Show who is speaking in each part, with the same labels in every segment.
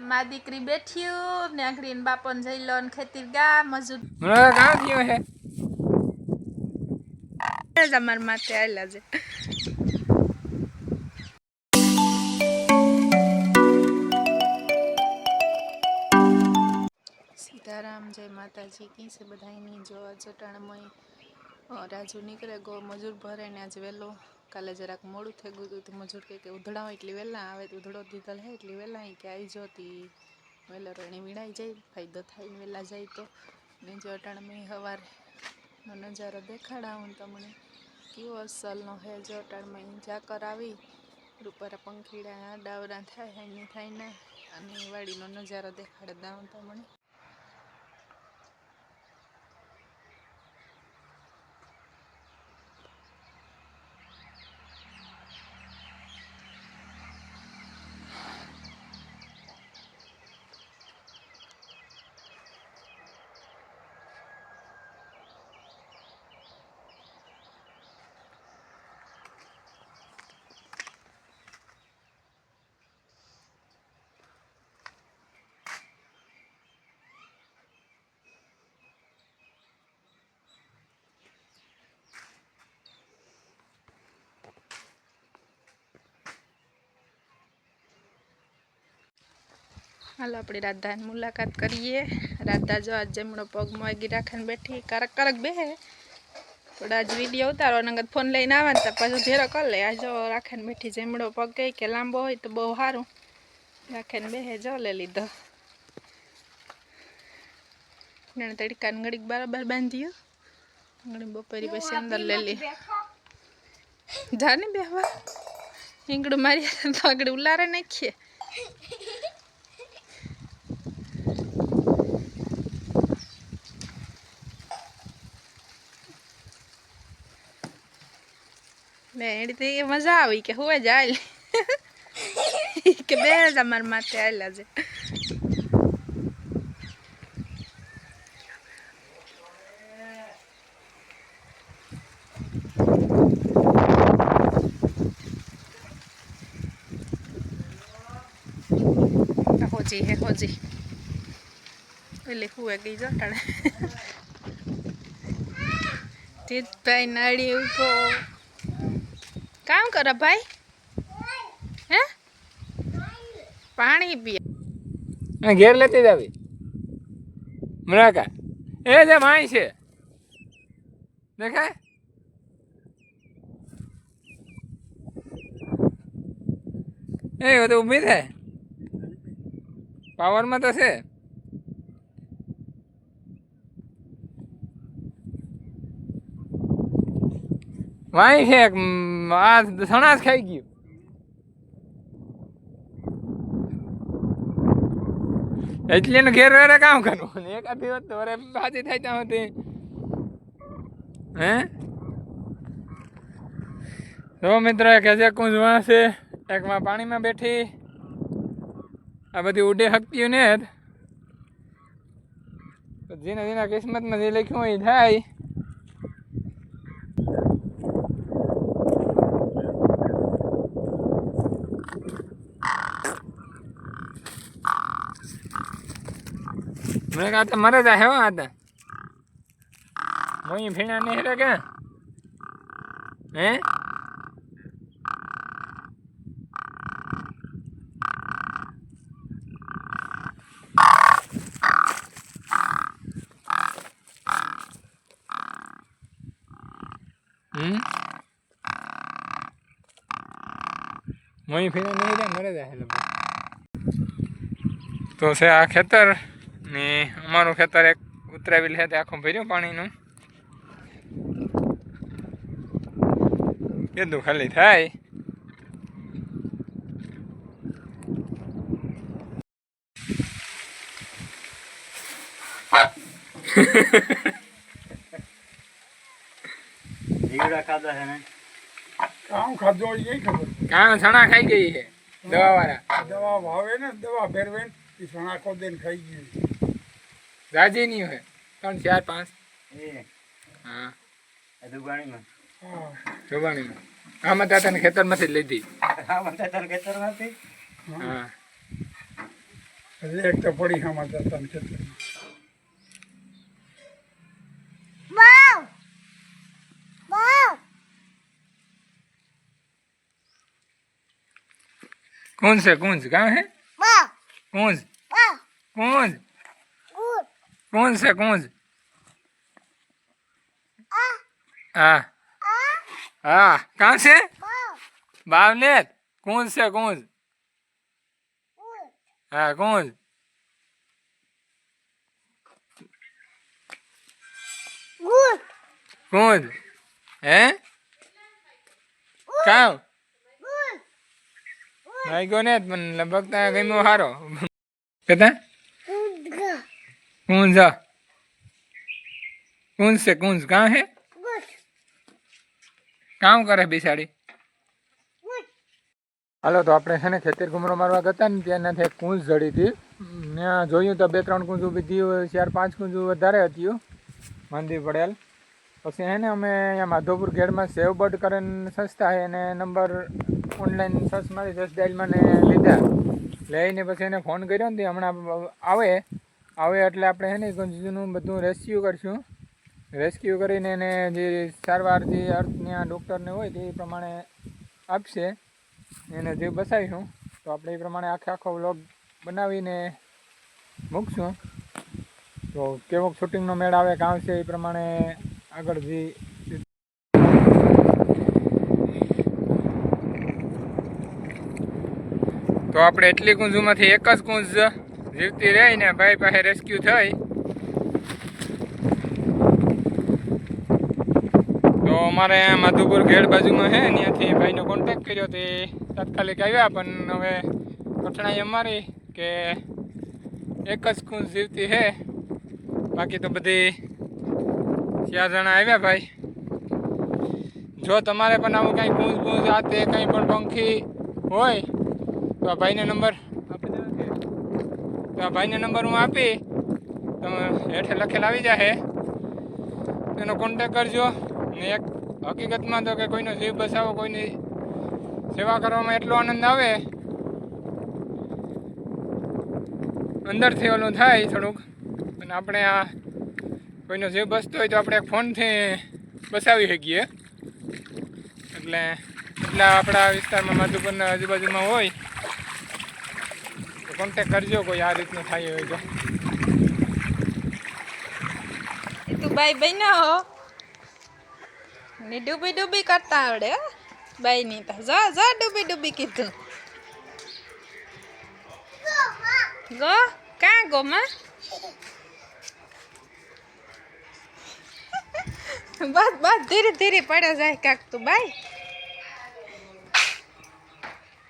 Speaker 1: મા દીકરી બેઠ્યું ને આંગળીને બાપોને જઈ લો ને ખેતી ગા મજૂર
Speaker 2: કાં થયો હે.
Speaker 1: તમાર માથે આવેલા છે. સીતારામ જય માતાજી કી છે બધાની જો જટાણમય રાજુ નીકળે ગો મજૂર ભરે ને આજે વહેલો કાલે જરાક મોડું થઈ ગયું હતું મજૂર કે ઉધડાવ એટલી વહેલા આવે, તો ઉધડો દીધલ હે એટલી વહેલા અહીં કે આવી જોતી. વહેલો રણી વીણાઈ જાય, ફાયદો થાય વહેલા જાય તો. ને જો અટાણ મેં સવારનો નજારો દેખાડાવું તમને કેવો અસલનો હે, જો અટાણમાં ઝાકર આવી, રૂપારા પંખીડા ડાવરા થાય હાઈની થાય ને, અને વાડીનો નજારો દેખાડે દાઉં તમને હાલો, આપણે રાધાની મુલાકાત કરીએ. રાધા જો આજ જમણો પગ મોગી રાખીને બેઠી. કરક કરક બે પણ આજ વીડિયો ઉતારો નગર ફોન લઈને આવે ને તો પાછું ધેરો કરી લે. આ જો રાખીને બેઠી જમણો પગ ગઈ કે લાંબો હોય તો બહુ સારું. રાખીને બેહે, જો લે લીધો. તડકાને ઘડીક બરાબર બાંધ્યું. ઘડી બપોરી પછી અંદર લઈ લે. જાને બેહવા. ઈંગડું મારી પગડી ઉલારે નાખીએ. ને એડી મજા આવી કે હુએ જાય કે બે તમાર માથે આવેલા છે હોજી હે હોજી એટલે હુએ ગઈ જો ટાણે જીતભાઈ નાડી ઊભો કામ કરો ભાઈ? હે? પાણી પીએ.
Speaker 2: ઘેર લેતી જ આવી. મને એ જે માય છે. દેખાય? એ બધું ઊભી થાય. પાવરમાં તો છે. વાય છે આ સણાસ ખાઈ ગયું. એટલે એને ઘેર વેરે કામ કરવું એક આધી વાત તો વરે સાચી થાય ત્યાં હતી હે? તો મિત્ર એક હજાર કુંજ છે એકમાં પાણીમાં બેઠી. આ બધી ઉડે હકતી ને જીના જેના કિસ્મતમાં જે લખ્યું એ થાય. મેં કહા તો મરે જા હેવા હતા મોઈ ભીણા નહીં રે કે? હે? મોઈ ભીણા નહીં રે મરે લોકો તો છે આ ખેતર. ને અમારું ખેતર એક ઉતરાવેલ છે તે આખું ભર્યું પાણીનું. એટલું ખાલી થાય. સણા ખાઈ ગઈ છે દવા વાળા
Speaker 3: દવા ભાવે ને દવા ફેરવે ને એ ખાઈ ગયું.
Speaker 2: રાજી નહીં હોય ત્રણ ચાર પાંચ
Speaker 4: એ
Speaker 2: હા
Speaker 4: આ દુકાણીમાં
Speaker 3: હા
Speaker 2: જોવાણીમાં આમાં ત્યાં તને ખેતરમાંથી જ લીધી
Speaker 4: આ બધા તાર ખેતરમાંથી
Speaker 2: હા
Speaker 3: હજી એક તો પડી હામાં જતા ને ખેતરમાં
Speaker 2: कौन से कौन से कहाँ है कौन से कौन કુંજ છે કુંજ હા. હા. કાં છે? ભાવનેત કુંજ છે કુંજ હા કુંજ કુંજ હે? કાં? ભાઈ ગયો ને લગભગ ત્યાં ગમ્યો સારો કેતા? कौन सा कौन से कौन से कहाँ है કામ કરે બિસાડી હાલો તો આપણે છે ને ખેતર ઘુમરો મારવા ગયા ને ત્યાં નથી એક કૂંજ જડી હતી ત્યાં જોયું તો બે ત્રણ કૂંજું બીજી હોય, ચાર પાંચ કૂંજું વધારે હતી મંદી પડેલ પછી હે ને અમે અહીંયા માધવપુર ગેડમાં સેવ બર્ડ કરીને સંસ્થા છે એને નંબર ઓનલાઈન સર્ચ મારી જસ ડાયલમાં ને લીધા લઈને પછી એને ફોન કર્યો ને તે હમણાં આવે આવે એટલે આપણે હે ને કૂંજનું બધું રેસ્ક્યુ કરશું. રેસ્ક્યુ કરીને એને જે સારવાર જે અર્થના ડૉક્ટરને હોય તે પ્રમાણે આપશે. એને જે બસાવીશું, તો આપણે એ પ્રમાણે આખે આખો વ્લોગ બનાવીને મૂકશું. તો કેવો શૂટિંગનો મેળ આવે કાં આવશે એ પ્રમાણે આગળ જે તો આપણે એટલી કુંજુમાંથી એક જ કુંજ જીવતી રહીને ભાઈ પાસે રેસ્ક્યુ થઈ. તો અમારે માધુપુર ઘેડ બાજુમાં છે ત્યાંથી ભાઈનો કોન્ટેક કર્યો તે તાત્કાલિક આવ્યા, પણ હવે કઠણાઈ અમારી કે એક જ ખૂન જીવતી છે બાકી તો બધી ચાર જણા આવ્યા ભાઈ. જો તમારે પણ આવું કાંઈ કુંજ કુંજ આ તે કંઈ પણ પંખી હોય, તો આ ભાઈને નંબર તો આ ભાઈને નંબર હું આપી. તમે હેઠે લખેલ આવી જશે એનો કોન્ટેક કરજો. ને એક હકીકતમાં તો કે કોઈનો જીવ બચાવો કોઈની સેવા કરવામાં એટલો આનંદ આવે. અંદરથી ઓલું થાય થોડુંક. અને આપણે આ કોઈનો જીવ બસતો હોય તો આપણે ફોનથી બસાવી શકીએ. એટલે એટલા આપણા વિસ્તારમાં માધુપુરના આજુબાજુમાં હોય. કોન્ટેક કરજો કોઈ આ રીતનું થાય હોય તો.
Speaker 1: તું બાઈ બન્યો હો. ને ડૂબી ડૂબી કરતા આવડે બાઈ ની તો જો જો ડૂબી ડૂબી કીધું. ગો કાં ગો, માં? બસ બસ, ધીરે ધીરે પડે જાય કાક તું, બાઈ.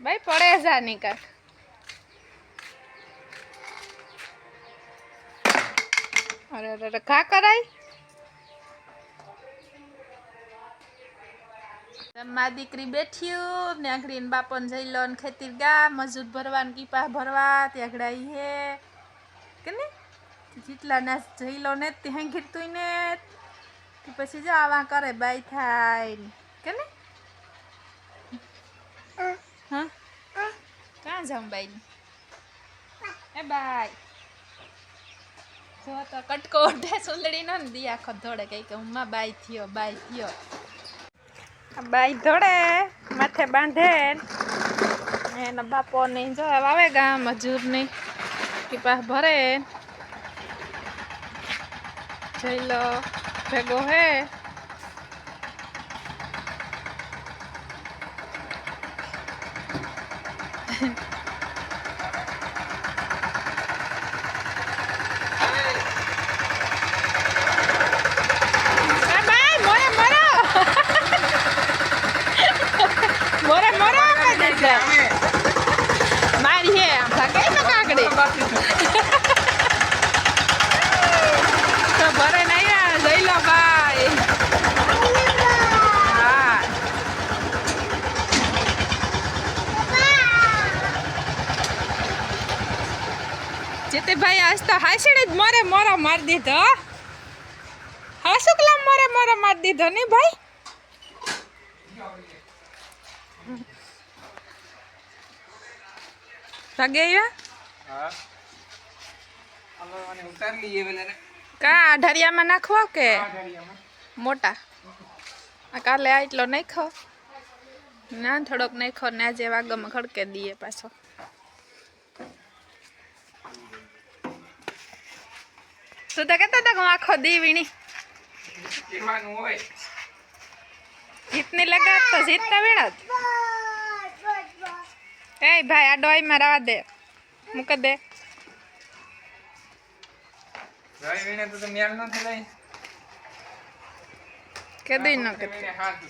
Speaker 1: બાઈ, પડે જા નહીં કાક અરે અરે ખા કરાય? મા દીકરી બેઠ્યું ને આગળ એને બાપન જઈ લો ને ખેતી ગા મજૂર ભરવા ને કીપા ભરવા ત્યાં આગળ હે. કે ને જેટલા ના જઈ લો ને ત્યાં ગીરતું ને તે પછી જો આવા કરે બાઈ થાય ને. કે ને હા? ક્યાં જાઉં બાઈ? એ બાઈ. જો તો કટકો ઓઢે સુંદડી નો દી આખો ધોડે કઈ કે હું બાઈ થયો બાઈ થયો. બાઈ ધોડે માથે બાંધે એના બાપો નહીં જો આવે ગામ, મજૂરની કે ભરે જઈ લો, ભેગો હે. એ બાઈ મોરે મોરો મોરે મોરો આપે દેશે મારી હે ભાગે તો કાકડી તો ભરે નહીં આ જઈ લો ભાઈ હા જીતીભાઈ આજ તો હાસીને જ મોરે મોરો મારી દીધો. હા શુક્લા મોરે મોરો મારી દીધો નહીં ભાઈ? ભાગે આવ્યા કા અઢારિયામાં નાખવો કે? મોટા. આ કાલે આ એટલો નાખો ના થોડોક નાખો ને આજે ગમ ખડકે દઈએ પાછો. તું તો કહેતો હતો કે હું આખો દી વીણી જીતની લગાત તો જીતતા જ. એ ભાઈ આ ડોઈમાં રવા દે. મૂક દે.
Speaker 2: વીણે તો
Speaker 1: ન કે.
Speaker 2: હાથ